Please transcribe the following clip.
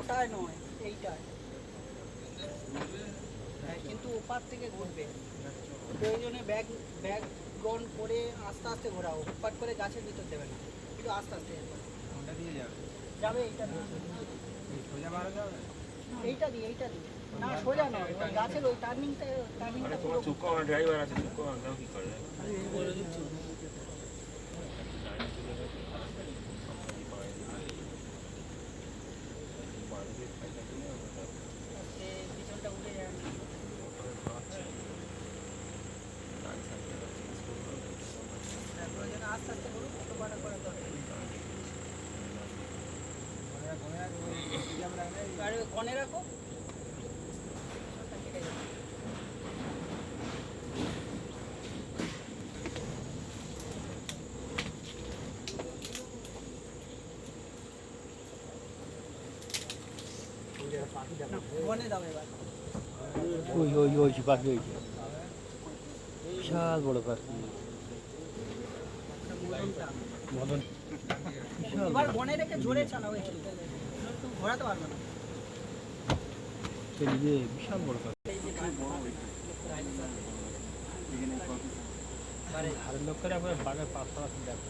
ওটায় নয় এইটায় হ্যাঁ, কিন্তু ওপার থেকে ঘুরবে। প্রয়োজনে ব্যাগ ব্যাগ গন করে আস্তে আস্তে ঘোরাও। হুটপাট করে গাছের ভিতর দেবে না। একটু আস্তে আস্তে কোনটা দিয়ে যাবে। যাবে এইটা সোজা বারো যাবে এইটা দিয়ে এইটা দিয়ে। না সোজা নয় গাছের ওই টার্নিংটা টার্নিংটা পুরো ড্রাইভার আছে চুপ করো কি করে আস্তে পিছনটা উঠে যায় হ্যাঁ, প্রয়োজনে আস্তে আস্তে ঘুরুক ছোটো পাটা করে দরকার নেই। কোনটা কোনে আছে ওই মিডিয়াম রাখলে আর কনে রাখো ওই ওই ওই পাখি ওই বিশাল বড় পাখি। মদন। বিশাল বনে রেখে ঝরে একটু তুমি ঘোরাতে পারবে না। বিশাল বড় যে ধারের লোক করে আপনার বাঘের আছে দেখো।